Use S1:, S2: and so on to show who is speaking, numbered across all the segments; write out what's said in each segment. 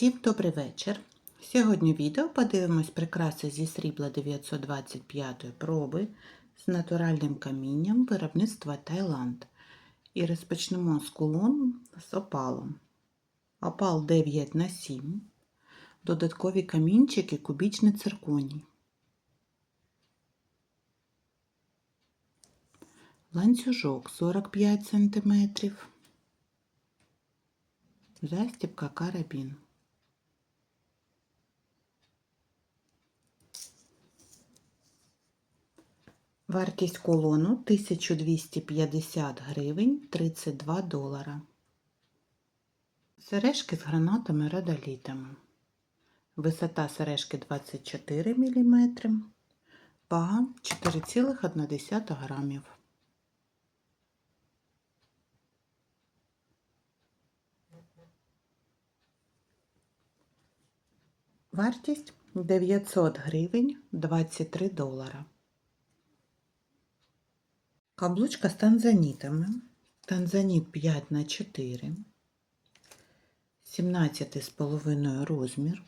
S1: Всім добрий вечір. Сьогодні відео подивимось прикраси зі срібла 925 проби з натуральним камінням виробництва Таїланд. І розпочнемо з кулону з опалом. Опал 9 на 7 додаткові камінчики, кубічний цирконій. Ланцюжок 45 см. Застібка карабін. Вартість колону 1250 гривень 32 долара. Сережки з гранатами радолітами. Висота сережки 24 мм, вага 4,1 грамів. Вартість 900 гривень 23 долара. Каблучка з танзанітами. Танзаніт 5 на 4 17,5 розмір.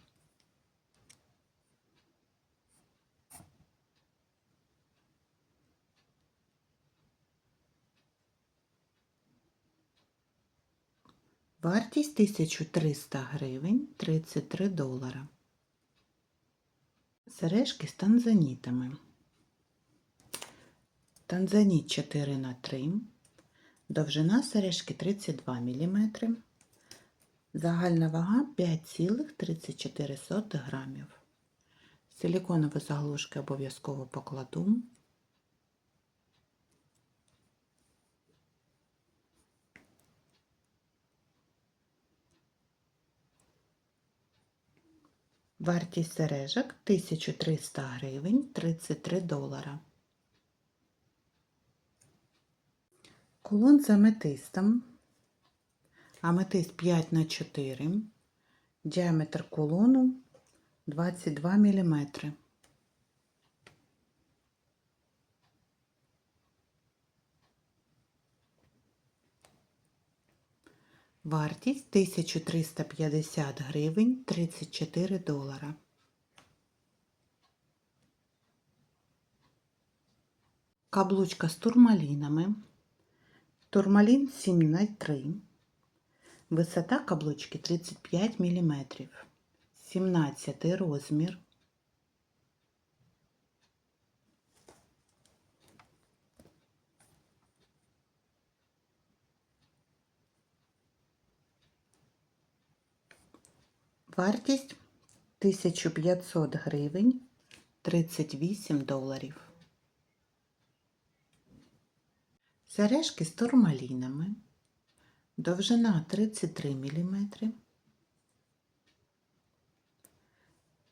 S1: Вартість 1300 гривень 33 долара. Сережки з танзанітами. Танзаніт 4 на 3 довжина сережки 32 мм, загальна вага 5,34 грамів. Силіконові заглушки обов'язково покладу. Вартість сережок 1300 гривень 33 долара. Кулон з аметистом. Аметист 5 на 4 Діаметр кулону 22 мм. Вартість 1350 гривень 34 долара. Каблучка з турмалінами. Турмалін 7 на 3 Висота каблучки 35 мм. 17 розмір. Вартість 1500 гривень 38 доларів. Сережки з турмалінами. Довжина 33 мм.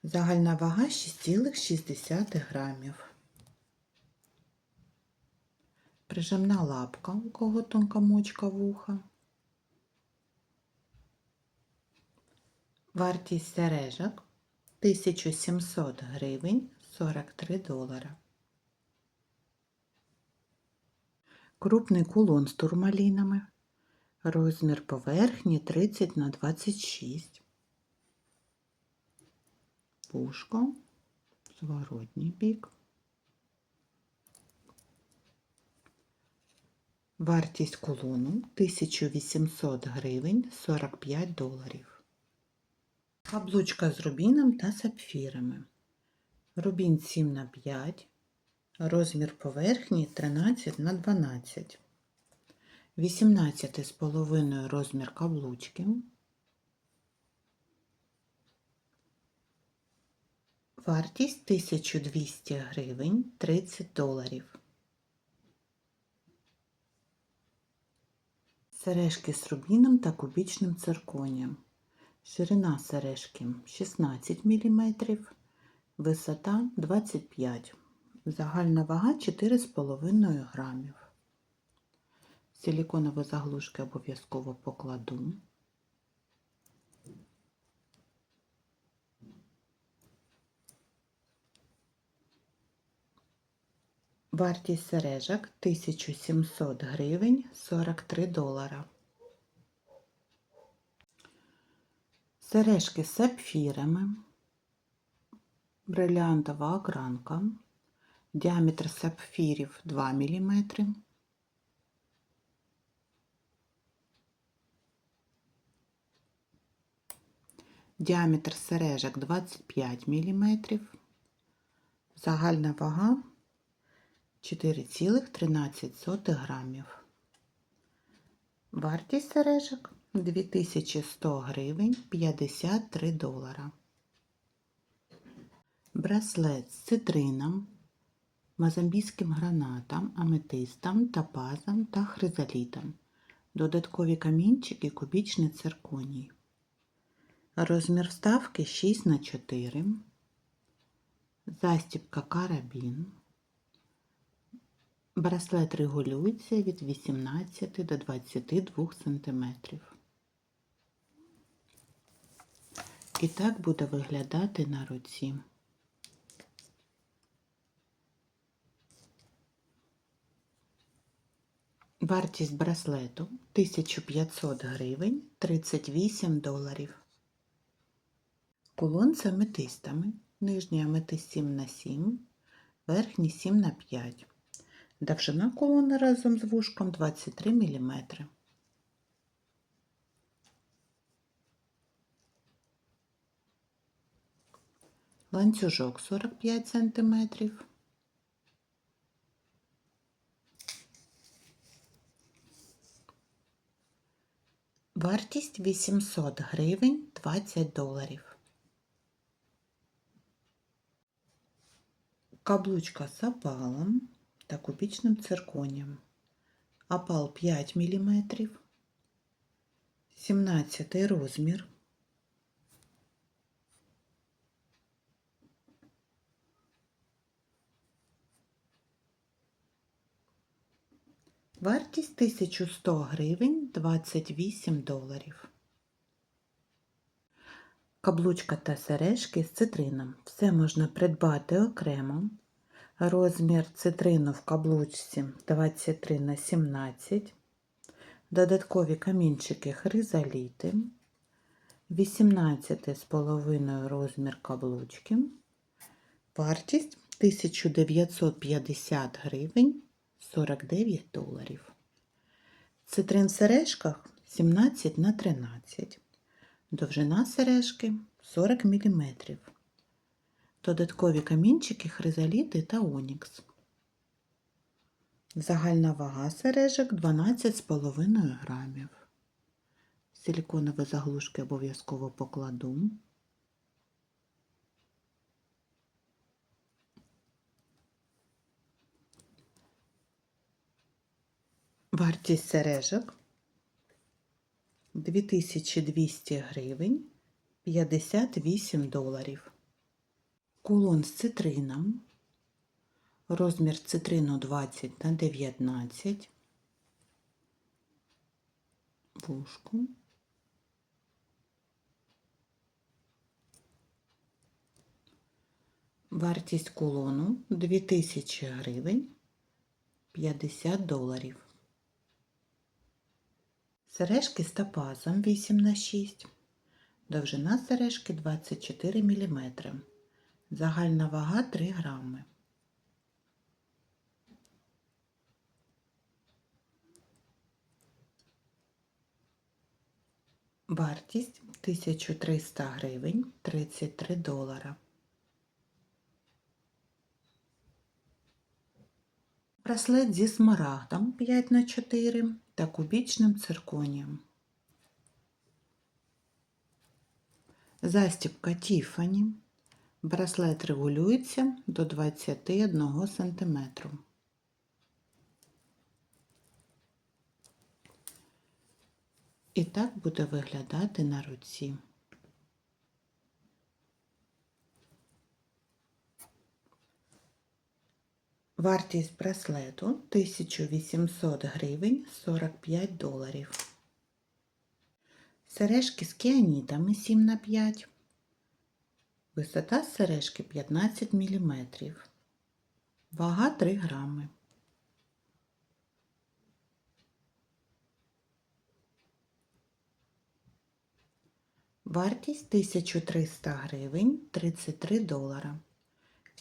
S1: Загальна вага 6,6 грамів. Прижимна лапка, у кого тонка мочка вуха. Вартість сережок 1700 гривень 43 долара. Крупний кулон з турмалінами. Розмір поверхні 30 на 26. Пушко, зворотній бік. Вартість кулону 1800 гривень 45 доларів. Каблучка з рубіном та сапфірами. Рубін 7 на 5. Розмір поверхні 13 на 12. 18,5 розмір каблучки. Вартість 1200 гривень 30 доларів. Сережки з рубіном та кубічним цирконієм. Ширина сережки 16 мм, висота 25 Загальна вага 4,5 грамів. Силіконові заглушки обов'язково покладу. Вартість сережок 1700 гривень 43 долара. Сережки з сапфірами, брилянтова огранка, діаметр сапфірів 2 мм. Діаметр сережок 25 мм. Загальна вага 4,13 грамів. Вартість сережок 2100 гривень 53 долара. Браслет з цитрином, мозамбійським гранатом, аметистом, топазом та хризолітом. Додаткові камінчики, кубічний цирконій. Розмір вставки 6 на 4 Застібка карабін. Браслет регулюється від 18 до 22 см. І так буде виглядати на руці. Вартість браслету 1500 гривень 38 доларів. Кулон з аметистами. Нижній аметист 7 на 7, верхній 7 на 5. Довжина колони разом з вушком 23 мм. Ланцюжок 45 см. Вартість 800 гривень 20 доларів. Каблучка з опалом та кубічним цирконієм. Опал 5 мм, 17 розмір. Вартість 1100 гривень 28 доларів. Каблучка та сережки з цитрином. Все можна придбати окремо. Розмір цитрину в каблучці 23 на 17. Додаткові камінчики хризоліти. 18,5 розмір каблучки. Вартість 1950 гривень 49 доларів. Цитрин в сережках 17 на 13. Довжина сережки 40 мм. Додаткові камінчики, хризоліти та онікс. Загальна вага сережок 12,5 грамів. Силіконові заглушки обов'язково покладу. Вартість сережок 2200 гривень 58 доларів. Кулон з цитрином. Розмір цитрину 20 на 19. Вушку. Вартість кулону 2000 гривень 50 доларів. Сережки з топазом 8 на 6. Довжина сережки 24 мм. Загальна вага 3 грами. Вартість 1300 гривень 33 долара. Браслет зі смарагдом 5 на 4 та кубічним цирконієм. Застібка Тіфані. Браслет регулюється до 21 см. І так буде виглядати на руці. Вартість браслету 1800 гривень 45 доларів. Сережки з кіанітами 7 на 5. Висота сережки 15 мм. Вага 3 грами. Вартість 1300 гривень 33 долара.